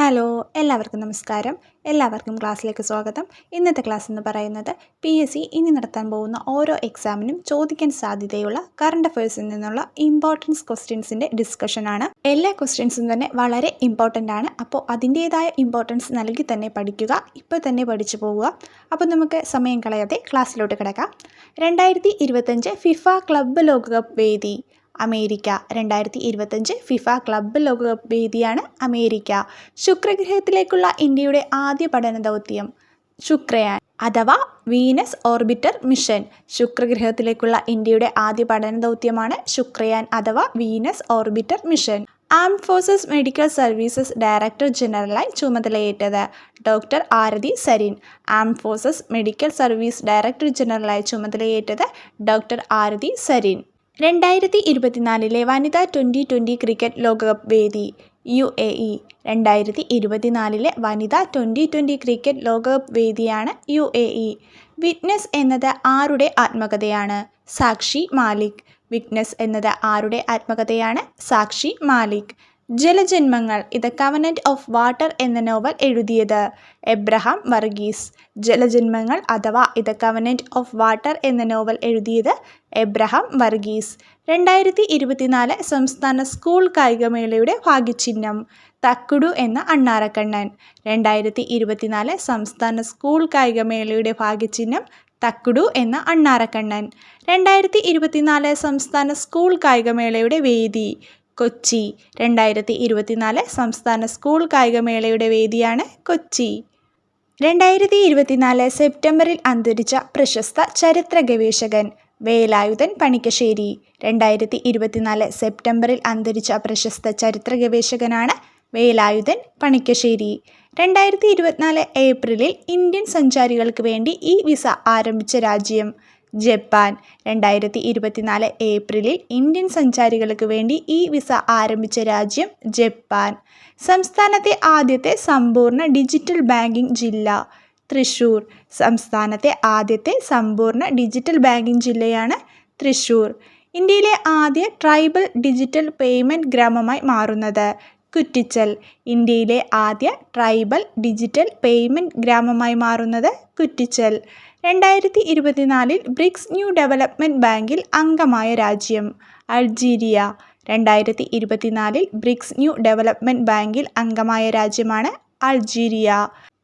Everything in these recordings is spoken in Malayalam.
ഹലോ എല്ലാവർക്കും നമസ്കാരം. എല്ലാവർക്കും ക്ലാസ്സിലേക്ക് സ്വാഗതം. ഇന്നത്തെ ക്ലാസ് എന്ന് പറയുന്നത് പി എസ് സി ഇനി നടത്താൻ പോകുന്ന ഓരോ എക്സാമിനും ചോദിക്കാൻ സാധ്യതയുള്ള കറണ്ട് അഫയേഴ്സിൽ നിന്നുള്ള ഇമ്പോർട്ടൻസ് ക്വസ്റ്റ്യൻസിന്റെ ഡിസ്കഷനാണ് എല്ലാ ക്വസ്റ്റ്യൻസും തന്നെ വളരെ ഇമ്പോർട്ടന്റ് ആണ്. അപ്പോൾ അതിന്റേതായ ഇമ്പോർട്ടൻസ് നൽകി തന്നെ പഠിക്കുക ഇപ്പോൾ തന്നെ പഠിച്ചു പോവുക. അപ്പോൾ നമുക്ക് സമയം കളയാതെ ക്ലാസ്സിലോട്ട് കിടക്കാം. രണ്ടായിരത്തി ഇരുപത്തഞ്ച് ഫിഫ ക്ലബ്ബ് ലോകകപ്പ് വേദി. അമേരിക്ക. രണ്ടായിരത്തി ഇരുപത്തഞ്ച് ഫിഫ ക്ലബ്ബ് ലോകകപ്പ് വേദിയാണ് അമേരിക്ക. ശുക്രഗ്രഹത്തിലേക്കുള്ള ഇന്ത്യയുടെ ആദ്യ പഠന ദൗത്യം ശുക്രയാൻ അഥവാ വീനസ് ഓർബിറ്റർ മിഷൻ. ശുക്രഗ്രഹത്തിലേക്കുള്ള ഇന്ത്യയുടെ ആദ്യ പഠന ദൗത്യമാണ് ശുക്രയാൻ അഥവാ വീനസ് ഓർബിറ്റർ മിഷൻ. ആം ഫോഴ്സസ് മെഡിക്കൽ സർവീസസ് ഡയറക്ടർ ജനറലായി ചുമതലയേറ്റത് ഡോക്ടർ ആരതി സരിൻ. ആം ഫോഴ്സസ് മെഡിക്കൽ സർവീസ് ഡയറക്ടർ ജനറലായി ചുമതലയേറ്റത് ഡോക്ടർ ആരതി സരിൻ. രണ്ടായിരത്തി ഇരുപത്തിനാലിലെ വനിതാ ട്വന്റി ട്വന്റി ക്രിക്കറ്റ് ലോകകപ്പ് വേദി യു എ ഇ. രണ്ടായിരത്തി ഇരുപത്തിനാലിലെ വനിതാ ട്വന്റി ട്വന്റി ക്രിക്കറ്റ് ലോകകപ്പ് വേദിയാണ് യു എ ഇ. വിറ്റ്നസ് എന്നത് ആരുടെ ആത്മകഥയാണ്? സാക്ഷി മാലിക്. വിറ്റ്നസ് എന്നത് ആരുടെ ആത്മകഥയാണ്? സാക്ഷി മാലിക്. ജലജന്മങ്ങൾ ഇത് കവനന്റ് ഓഫ് വാട്ടർ എന്ന നോവൽ എഴുതിയത്. എബ്രഹാം വർഗീസ്. ജലജന്മങ്ങൾ അഥവാ ഇത് കവനന്റ് ഓഫ് വാട്ടർ എന്ന നോവൽ എഴുതിയത് എബ്രഹാം വർഗീസ്. രണ്ടായിരത്തി ഇരുപത്തിനാല് സംസ്ഥാന സ്കൂൾ കായികമേളയുടെ ഭാഗ്യചിഹ്നം തക്കുടു എന്ന അണ്ണാറക്കണ്ണൻ രണ്ടായിരത്തി ഇരുപത്തിനാല് സംസ്ഥാന സ്കൂൾ കായികമേളയുടെ ഭാഗ്യചിഹ്നം തക്കുടു എന്ന അണ്ണാറക്കണ്ണൻ രണ്ടായിരത്തി ഇരുപത്തിനാല് സംസ്ഥാന സ്കൂൾ കായികമേളയുടെ വേദി കൊച്ചി. രണ്ടായിരത്തി ഇരുപത്തിനാല് സംസ്ഥാന സ്കൂൾ കായികമേളയുടെ വേദിയാണ് കൊച്ചി. രണ്ടായിരത്തി ഇരുപത്തിനാല് സെപ്റ്റംബറിൽ അന്തരിച്ച പ്രശസ്ത ചരിത്ര ഗവേഷകൻ വേലായുധൻ പണിക്കശ്ശേരി. രണ്ടായിരത്തി ഇരുപത്തിനാല് സെപ്റ്റംബറിൽ അന്തരിച്ച പ്രശസ്ത ചരിത്ര ഗവേഷകനാണ് വേലായുധൻ പണിക്കശ്ശേരി. രണ്ടായിരത്തി ഇരുപത്തിനാല് ഏപ്രിലിൽ ഇന്ത്യൻ സഞ്ചാരികൾക്ക് വേണ്ടി ഈ വിസ ആരംഭിച്ച രാജ്യം. ജപ്പാൻ. രണ്ടായിരത്തി ഇരുപത്തിനാല് ഏപ്രിലിൽ ഇന്ത്യൻ സഞ്ചാരികൾക്ക് വേണ്ടി ഈ വിസ ആരംഭിച്ച രാജ്യം ജപ്പാൻ. സംസ്ഥാനത്തെ ആദ്യത്തെ സമ്പൂർണ ഡിജിറ്റൽ ബാങ്കിംഗ് ജില്ല തൃശ്ശൂർ സംസ്ഥാനത്തെ ആദ്യത്തെ സമ്പൂർണ ഡിജിറ്റൽ ബാങ്കിംഗ് ജില്ലയാണ് തൃശ്ശൂർ ഇന്ത്യയിലെ ആദ്യ ട്രൈബൽ ഡിജിറ്റൽ പേയ്മെന്റ് ഗ്രാമമായി മാറുന്നത് കുറ്റിച്ചൽ. ഇന്ത്യയിലെ ആദ്യ ട്രൈബൽ ഡിജിറ്റൽ പേയ്മെന്റ് ഗ്രാമമായി മാറുന്നത് കുറ്റിച്ചൽ. രണ്ടായിരത്തി ഇരുപത്തിനാലിൽ ബ്രിക്സ് ന്യൂ ഡെവലപ്മെന്റ് ബാങ്കിൽ അംഗമായ രാജ്യം അൾജീരിയ. രണ്ടായിരത്തി ഇരുപത്തിനാലിൽ ബ്രിക്സ് ന്യൂ ഡെവലപ്മെന്റ് ബാങ്കിൽ അംഗമായ രാജ്യമാണ് അൾജീരിയ.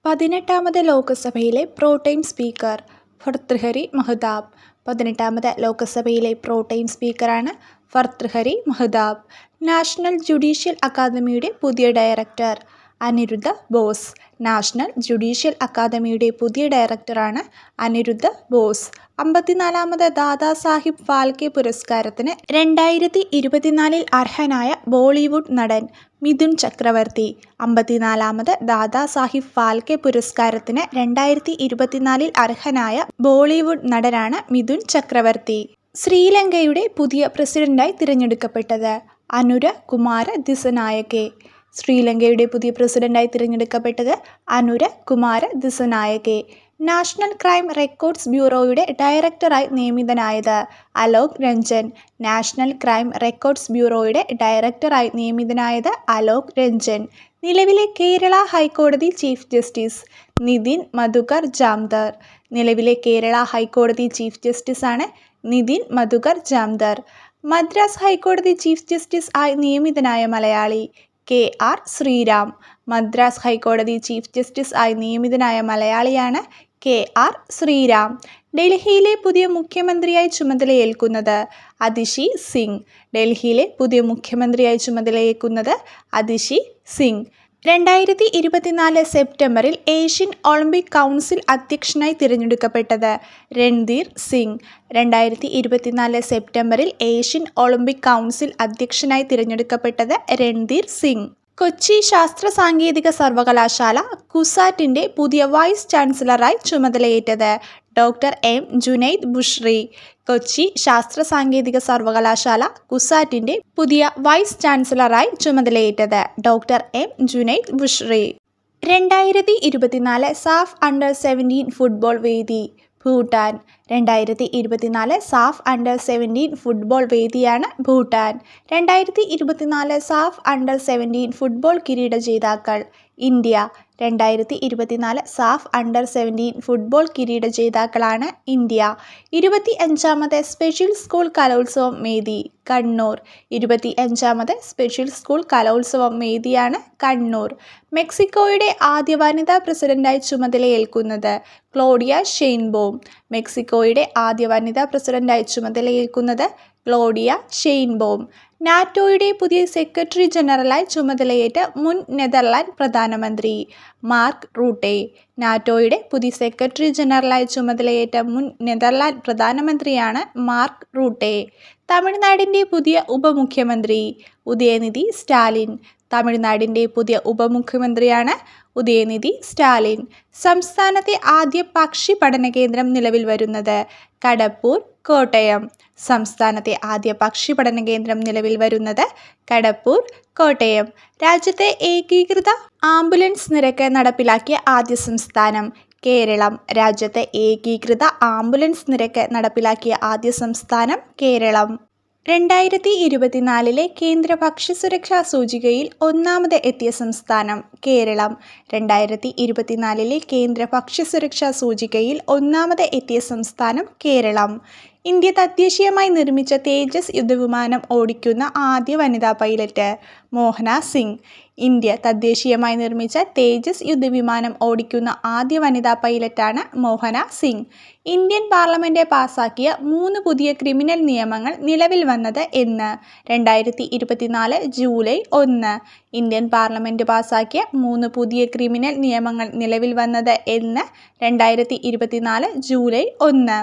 പതിനെട്ടാമത് ലോക്സഭയിലെ പ്രോടൈം സ്പീക്കർ ഭർത്തൃഹരി മഹ്താബ്. പതിനെട്ടാമത് ലോക്സഭയിലെ പ്രോടൈം സ്പീക്കറാണ് ഭർത്തൃഹരി മഹ്താബ്. നാഷണൽ ജുഡീഷ്യൽ അക്കാദമിയുടെ പുതിയ director. Aniruddha Bose. National judicial അക്കാദമിയുടെ പുതിയ ഡയറക്ടറാണ് അനിരുദ്ധ ബോസ്. അമ്പത്തിനാലാമത് ദാദാ സാഹിബ് ഫാൽക്കെ പുരസ്കാരത്തിന് രണ്ടായിരത്തി ഇരുപത്തിനാലിൽ അർഹനായ ബോളിവുഡ് നടൻ മിഥുൻ ചക്രവർത്തി. അമ്പത്തിനാലാമത് ദാദാ സാഹിബ് ഫാൽക്കെ പുരസ്കാരത്തിന് രണ്ടായിരത്തി ഇരുപത്തിനാലിൽ അർഹനായ ബോളിവുഡ് നടനാണ് മിഥുൻ ചക്രവർത്തി. ശ്രീലങ്കയുടെ പുതിയ പ്രസിഡന്റായി തിരഞ്ഞെടുക്കപ്പെട്ടത് അനുര കുമാര ദിസനായകെ. ശ്രീലങ്കയുടെ പുതിയ പ്രസിഡന്റായി തിരഞ്ഞെടുക്കപ്പെട്ടത് Anura Kumara Dissanayake. National crime records ബ്യൂറോയുടെ ഡയറക്ടറായി നിയമിതനായത് Alok Ranjan. National crime records ബ്യൂറോയുടെ ഡയറക്ടറായി നിയമിതനായത് അലോക് രഞ്ജൻ. നിലവിലെ കേരള ഹൈക്കോടതി ചീഫ് ജസ്റ്റിസ് നിതിൻ മധുകർ ജാംദർ. നിലവിലെ കേരള ഹൈക്കോടതി ചീഫ് ജസ്റ്റിസാണ് നിതിൻ മധുകർ ജാംദർ. മദ്രാസ് ഹൈക്കോടതി ചീഫ് ജസ്റ്റിസ് ആയി നിയമിതനായ Malayali. K R Sriram. Madras ഹൈക്കോടതി ചീഫ് ജസ്റ്റിസ് ആയി നിയമിതനായ മലയാളിയാണ് കെ ആർ ശ്രീരാം. ഡൽഹിയിലെ പുതിയ മുഖ്യമന്ത്രിയായി ചുമതലയേൽക്കുന്നത് അതിഷി സിംഗ്. ഡൽഹിയിലെ പുതിയ മുഖ്യമന്ത്രിയായി ചുമതലയേൽക്കുന്നത് അതിഷി സിംഗ്. രണ്ടായിരത്തി ഇരുപത്തിനാല് സെപ്റ്റംബറിൽ ഏഷ്യൻ ഒളിമ്പിക് കൗൺസിൽ അധ്യക്ഷനായി തിരഞ്ഞെടുക്കപ്പെട്ടത് രൺധീർ സിംഗ്. രണ്ടായിരത്തി ഇരുപത്തിനാല് സെപ്റ്റംബറിൽ ഏഷ്യൻ ഒളിമ്പിക് കൗൺസിൽ അധ്യക്ഷനായി തിരഞ്ഞെടുക്കപ്പെട്ടത് രൺധീർ സിംഗ്. കൊച്ചി ശാസ്ത്ര സാങ്കേതിക സർവകലാശാല കുസാറ്റിന്റെ പുതിയ വൈസ് ചാൻസലറായി ചുമതലയേറ്റത് ഡോക്ടർ എം ജുനൈദ് ബുഷ്രി കൊച്ചി ശാസ്ത്ര സാങ്കേതിക സർവകലാശാല കുസാറ്റിന്റെ പുതിയ വൈസ് ചാൻസലറായി ചുമതലയേറ്റത് ഡോക്ടർ എം ജുനൈദ് ബുഷ്രി. രണ്ടായിരത്തി ഇരുപത്തിനാല് സാഫ് അണ്ടർ സെവന്റീൻ ഫുട്ബോൾ വേദി ഭൂട്ടാൻ. രണ്ടായിരത്തി ഇരുപത്തിനാല് സാഫ് അണ്ടർ സെവന്റീൻ ഫുട്ബോൾ വേദിയാണ് ഭൂട്ടാൻ. രണ്ടായിരത്തി ഇരുപത്തിനാല് സാഫ് അണ്ടർ സെവന്റീൻ ഫുട്ബോൾ കിരീട ജേതാക്കൾ ഇന്ത്യ. രണ്ടായിരത്തി ഇരുപത്തിനാല് സാഫ് അണ്ടർ സെവന്റീൻ ഫുട്ബോൾ കിരീട ജേതാക്കളാണ് ഇന്ത്യ. ഇരുപത്തി അഞ്ചാമത് സ്പെഷ്യൽ സ്കൂൾ കലോത്സവം മേദി കണ്ണൂർ. ഇരുപത്തി അഞ്ചാമത് സ്പെഷ്യൽ സ്കൂൾ കലോത്സവം മേദിയാണ് കണ്ണൂർ. മെക്സിക്കോയുടെ ആദ്യ വനിതാ പ്രസിഡന്റായി ചുമതലയേൽക്കുന്നത് ക്ലോഡിയ ഷെയ്ൻബോം. മെക്സിക്കോയുടെ ആദ്യ വനിതാ പ്രസിഡന്റായി ചുമതലയേൽക്കുന്നത് ക്ലോഡിയ ഷെയ്ൻബോം. നാറ്റോയുടെ പുതിയ സെക്രട്ടറി ജനറലായി ചുമതലയേറ്റ മുൻ നെതർലാൻഡ് പ്രധാനമന്ത്രി മാർക്ക് റൂട്ടെ. നാറ്റോയുടെ പുതിയ സെക്രട്ടറി ജനറലായി ചുമതലയേറ്റ മുൻ നെതർലാൻഡ് പ്രധാനമന്ത്രിയാണ് മാർക്ക് റൂട്ടെ. തമിഴ്നാടിന്റെ പുതിയ ഉപമുഖ്യമന്ത്രി ഉദയനിധി സ്റ്റാലിൻ. തമിഴ്നാടിന്റെ പുതിയ ഉപമുഖ്യമന്ത്രിയാണ് ഉദയനിധി സ്റ്റാലിൻ. സംസ്ഥാനത്തെ ആദ്യ പക്ഷി പഠന കേന്ദ്രം നിലവിൽ വരുന്നത് കടപ്പൂർ കോട്ടയം. സംസ്ഥാനത്തെ ആദ്യ പക്ഷി പഠന കേന്ദ്രം നിലവിൽ വരുന്നത് കടപ്പൂർ കോട്ടയം. രാജ്യത്തെ ഏകീകൃത ആംബുലൻസ് നിരക്ക് നടപ്പിലാക്കിയ ആദ്യ സംസ്ഥാനം കേരളം. രാജ്യത്തെ ഏകീകൃത ആംബുലൻസ് നിരക്ക് നടപ്പിലാക്കിയ ആദ്യ സംസ്ഥാനം കേരളം. രണ്ടായിരത്തി ഇരുപത്തിനാലിലെ കേന്ദ്ര ഭക്ഷ്യസുരക്ഷാ സൂചികയിൽ ഒന്നാമത് എത്തിയ സംസ്ഥാനം കേരളം. രണ്ടായിരത്തി ഇരുപത്തിനാലിലെ കേന്ദ്ര ഭക്ഷ്യസുരക്ഷാ സൂചികയിൽ ഒന്നാമത് എത്തിയ സംസ്ഥാനം കേരളം. ഇന്ത്യ തദ്ദേശീയമായി നിർമ്മിച്ച തേജസ് യുദ്ധവിമാനം ഓടിക്കുന്ന ആദ്യ വനിതാ പൈലറ്റ് മോഹന സിംഗ്. ഇന്ത്യ തദ്ദേശീയമായി നിർമ്മിച്ച തേജസ് യുദ്ധവിമാനം ഓടിക്കുന്ന ആദ്യ വനിതാ പൈലറ്റാണ് മോഹന സിംഗ്. ഇന്ത്യൻ പാർലമെന്റ് പാസാക്കിയ മൂന്ന് പുതിയ ക്രിമിനൽ നിയമങ്ങൾ നിലവിൽ വന്നത് എന്ന്. രണ്ടായിരത്തി ഇരുപത്തിനാല് ജൂലൈ ഒന്ന്. ഇന്ത്യൻ പാർലമെന്റ് പാസാക്കിയ മൂന്ന് പുതിയ ക്രിമിനൽ നിയമങ്ങൾ നിലവിൽ വന്നത് എന്ന്. രണ്ടായിരത്തി ഇരുപത്തിനാല് ജൂലൈ ഒന്ന്.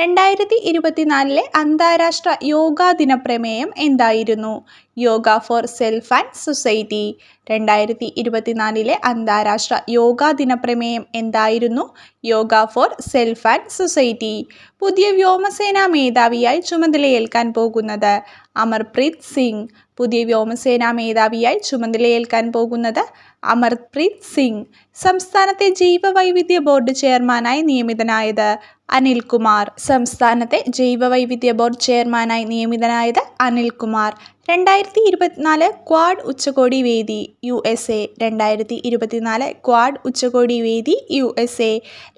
രണ്ടായിരത്തി ഇരുപത്തിനാലിലെ അന്താരാഷ്ട്ര യോഗാ ദിന പ്രമേയം എന്തായിരുന്നു? Yoga for self and society. രണ്ടായിരത്തി ഇരുപത്തിനാലിലെ അന്താരാഷ്ട്ര യോഗാ ദിനപ്രമേയം എന്തായിരുന്നു? Yoga for self and society. പുതിയ വ്യോമസേനാ മേധാവിയായി ചുമതലയേൽക്കാൻ പോകുന്നത് അമർപ്രീത് സിംഗ്. പുതിയ വ്യോമസേനാ മേധാവിയായി ചുമതലയേൽക്കാൻ പോകുന്നത് അമർപ്രീത് സിംഗ്. സംസ്ഥാനത്തെ ജൈവവൈവിധ്യ ബോർഡ് ചെയർമാനായി നിയമിതനായത് അനിൽകുമാർ സംസ്ഥാനത്തെ ജൈവവൈവിധ്യ ബോർഡ് ചെയർമാനായി നിയമിതനായത് അനിൽകുമാർ രണ്ടായിരത്തി ഇരുപത്തിനാല് ക്വാഡ് ഉച്ചകോടി വേദി യു എസ് എ. രണ്ടായിരത്തി ഇരുപത്തിനാല് ക്വാഡ് ഉച്ചകോടി വേദി U S A.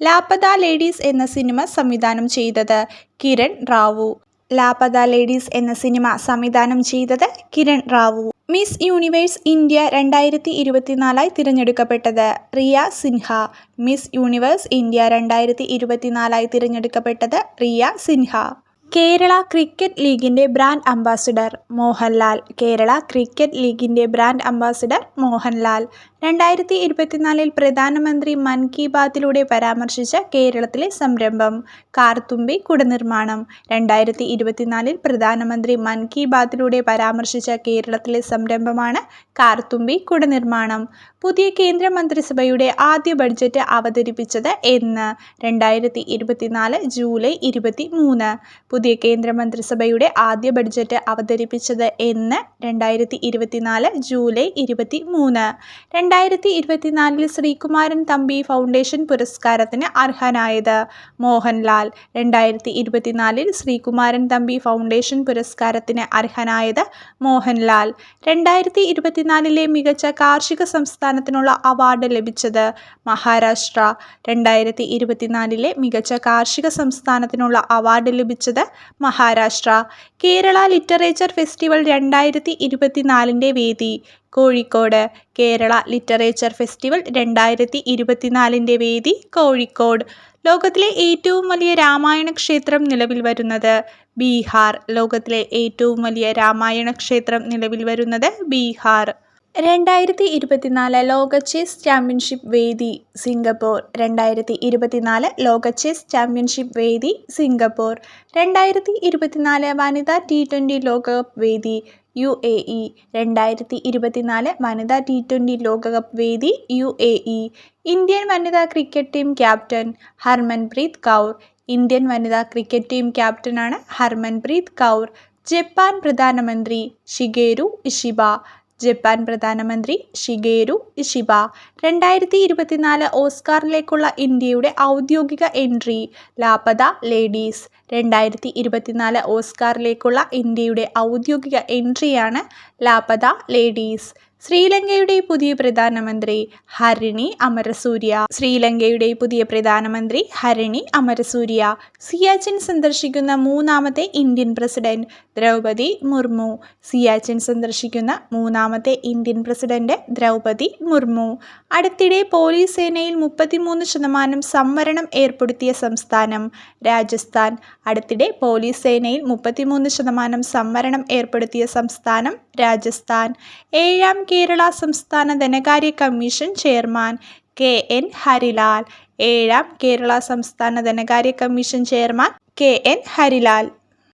Laapataa ladies എന്ന സിനിമ സംവിധാനം ചെയ്തത് കിരൺ റാവു. ലാപ്പത ലേഡീസ് എന്ന സിനിമ സംവിധാനം ചെയ്തത് Kiran Rao. Miss universe India രണ്ടായിരത്തി ഇരുപത്തിനാലായി തിരഞ്ഞെടുക്കപ്പെട്ടത് Riya Sinha. Miss universe India രണ്ടായിരത്തി ഇരുപത്തിനാലായി തിരഞ്ഞെടുക്കപ്പെട്ടത് റിയ സിൻഹ. കേരള ക്രിക്കറ്റ് ലീഗിന്റെ brand ambassador Mohanlal. Kerala cricket ലീഗിന്റെ ബ്രാൻഡ് അംബാസിഡർ മോഹൻലാൽ. രണ്ടായിരത്തി ഇരുപത്തിനാലിൽ പ്രധാനമന്ത്രി മൻ കി ബാത്തിലൂടെ പരാമർശിച്ച കേരളത്തിലെ സംരംഭം കാർത്തുമ്പി കുടനിർമ്മാണം. രണ്ടായിരത്തി ഇരുപത്തിനാലിൽ പ്രധാനമന്ത്രി മൻ കി ബാത്തിലൂടെ പരാമർശിച്ച കേരളത്തിലെ സംരംഭമാണ് കാർത്തുമ്പി കുടനിർമ്മാണം. പുതിയ കേന്ദ്രമന്ത്രിസഭയുടെ ആദ്യ ബഡ്ജറ്റ് അവതരിപ്പിച്ചത് എന്ന്. രണ്ടായിരത്തി ഇരുപത്തിനാല് ജൂലൈ ഇരുപത്തി മൂന്ന് പുതിയ കേന്ദ്രമന്ത്രിസഭയുടെ ആദ്യ ബഡ്ജറ്റ് അവതരിപ്പിച്ചത് എന്ന് രണ്ടായിരത്തി ഇരുപത്തിനാല് ജൂലൈ ഇരുപത്തി മൂന്ന് രണ്ടായിരത്തി ഇരുപത്തിനാലിൽ ശ്രീകുമാരൻ തമ്പി ഫൗണ്ടേഷൻ പുരസ്കാരത്തിന് അർഹനായത്. മോഹൻലാൽ രണ്ടായിരത്തി ഇരുപത്തിനാലിൽ ശ്രീകുമാരൻ തമ്പി ഫൗണ്ടേഷൻ പുരസ്കാരത്തിന് അർഹനായത് മോഹൻലാൽ. രണ്ടായിരത്തി ഇരുപത്തിനാലിലെ മികച്ച കാർഷിക സംസ്ഥാനത്തിനുള്ള അവാർഡ് ലഭിച്ചത് മഹാരാഷ്ട്ര. രണ്ടായിരത്തി ഇരുപത്തിനാലിലെ മികച്ച കാർഷിക സംസ്ഥാനത്തിനുള്ള അവാർഡ് ലഭിച്ചത് മഹാരാഷ്ട്ര. കേരള ലിറ്ററേച്ചർ ഫെസ്റ്റിവൽ രണ്ടായിരത്തി ഇരുപത്തിനാലിന്റെ വേദി. കോഴിക്കോട്. കേരള ലിറ്ററേച്ചർ ഫെസ്റ്റിവൽ രണ്ടായിരത്തി ഇരുപത്തിനാലിന്റെ വേദി കോഴിക്കോട്. ലോകത്തിലെ ഏറ്റവും വലിയ രാമായണ ക്ഷേത്രം നിലവിൽ വരുന്നത് ബീഹാർ. ലോകത്തിലെ ഏറ്റവും വലിയ രാമായണ ക്ഷേത്രം നിലവിൽ വരുന്നത് ബീഹാർ. രണ്ടായിരത്തി ഇരുപത്തിനാല് ലോക ചെസ് ചാമ്പ്യൻഷിപ്പ് വേദി സിംഗപ്പൂർ. രണ്ടായിരത്തി ഇരുപത്തിനാല് ലോക ചെസ് ചാമ്പ്യൻഷിപ്പ് വേദി സിംഗപ്പൂർ. രണ്ടായിരത്തി ഇരുപത്തിനാല് വനിതാ ടി ട്വന്റി ലോകകപ്പ് വേദി യു എ ഇ. രണ്ടായിരത്തി ഇരുപത്തിനാല് വനിതാ ടി ട്വന്റി ലോകകപ്പ് വേദി യു എ ഇ. ഇന്ത്യൻ വനിതാ cricket team captain Harmanpreet Kaur. Indian വനിതാ ക്രിക്കറ്റ് ടീം ക്യാപ്റ്റനാണ് ഹർമൻപ്രീത് കൗർ. ജപ്പാൻ പ്രധാനമന്ത്രി ഷിഗേരു ഇഷിബ. ജപ്പാൻ പ്രധാനമന്ത്രി ഷിഗേരു ഇഷിബ. രണ്ടായിരത്തി ഇരുപത്തിനാല് ഓസ്കാറിലേക്കുള്ള ഇന്ത്യയുടെ ഔദ്യോഗിക എൻട്രി ലാപത ലേഡീസ്. രണ്ടായിരത്തി ഇരുപത്തിനാല് ഓസ്കാറിലേക്കുള്ള ഇന്ത്യയുടെ ഔദ്യോഗിക എൻട്രിയാണ് ലാപത ലേഡീസ്. ശ്രീലങ്കയുടെ പുതിയ പ്രധാനമന്ത്രി ഹരിണി അമരസൂര്യ. ശ്രീലങ്കയുടെ പുതിയ പ്രധാനമന്ത്രി ഹരിണി അമരസൂര്യ. സിയാച്ചിൻ സന്ദർശിക്കുന്ന മൂന്നാമത്തെ ഇന്ത്യൻ പ്രസിഡന്റ് ദ്രൗപതി മുർമു. സിയാച്ചിൻ സന്ദർശിക്കുന്ന മൂന്നാമത്തെ ഇന്ത്യൻ പ്രസിഡന്റ് ദ്രൗപതി മുർമു. അടുത്തിടെ പോലീസ് സേനയിൽ മുപ്പത്തിമൂന്ന് ശതമാനം സംവരണം ഏർപ്പെടുത്തിയ സംസ്ഥാനം രാജസ്ഥാൻ. അടുത്തിടെ പോലീസ് സേനയിൽ മുപ്പത്തിമൂന്ന് ശതമാനം സംവരണം ഏർപ്പെടുത്തിയ സംസ്ഥാനം രാജസ്ഥാൻ. ഏഴാം കേരള സംസ്ഥാന ധനകാര്യ commission chairman K N Harilal. ഏഴാം കേരള സംസ്ഥാന ധനകാര്യ commission chairman K N Harilal.